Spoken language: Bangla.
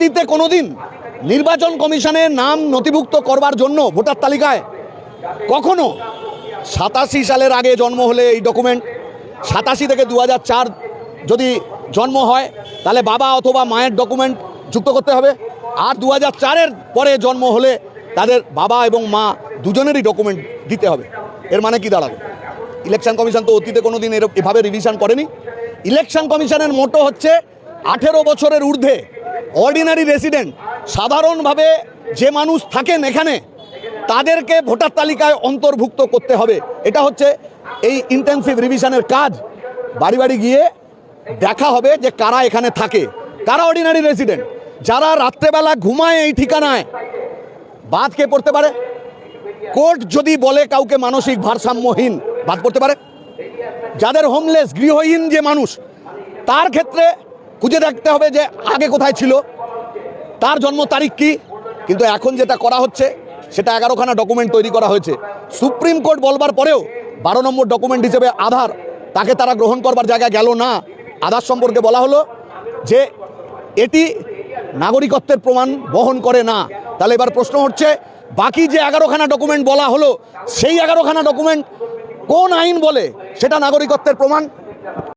অতীতে কোনোদিন নির্বাচন কমিশনের নাম নথিভুক্ত করবার জন্য ভোটার তালিকায় কখনো সাতাশি সালের আগে জন্ম হলে এই ডকুমেন্ট, সাতাশি থেকে দু যদি জন্ম হয়, তাহলে বাবা অথবা মায়ের ডকুমেন্ট যুক্ত করতে হবে। আর দু চারের পরে জন্ম হলে তাদের বাবা এবং মা দুজনেরই ডকুমেন্ট দিতে হবে। এর মানে কি দাঁড়াবে ইলেকশন কমিশন তো অতীতে কোনো দিন এভাবে রিভিশন করেনি। ইলেকশন কমিশনের মোটো হচ্ছে আঠেরো বছরের ঊর্ধ্বে অর্ডিনারি রেসিডেন্ট সাধারণভাবে যে মানুষ থাকেন এখানে, তাদেরকে ভোটার তালিকায় অন্তর্ভুক্ত করতে হবে। এটা হচ্ছে এই ইন্টেন্সিভ রিভিশনের কাজ। বাড়ি বাড়ি গিয়ে দেখা হবে যে কারা এখানে থাকে। কারা অর্ডিনারি রেসিডেন্ট যারা রাত্রেবেলা ঘুমায় এই ঠিকানায় বাদ কে পড়তে পারে? কোর্ট যদি বলে কাউকে মানসিক ভারসাম্যহীন বাদ পড়তে পারে? যাদের হোমলেস গৃহহীন যে মানুষ, তার ক্ষেত্রে খুঁজে দেখতে হবে যে আগে কোথায় ছিল। তার জন্ম তারিখ কি? কিন্তু এখন যেটা করা হচ্ছে, সেটা এগারোখানা ডকুমেন্ট তৈরি করা হয়েছে। সুপ্রিম কোর্ট বলবার পরেও বারো নম্বর ডকুমেন্ট হিসেবে আধার, তাকে তারা গ্রহণ করবার জায়গায় গেল না। আধার সম্পর্কে বলা হলো যে এটি নাগরিকত্বের প্রমাণ বহন করে না। তাহলে এবার প্রশ্ন হচ্ছে, বাকি যে এগারোখানা ডকুমেন্ট বলা হলো, সেই এগারোখানা ডকুমেন্ট কোন আইন বলে সেটা নাগরিকত্বের প্রমাণ?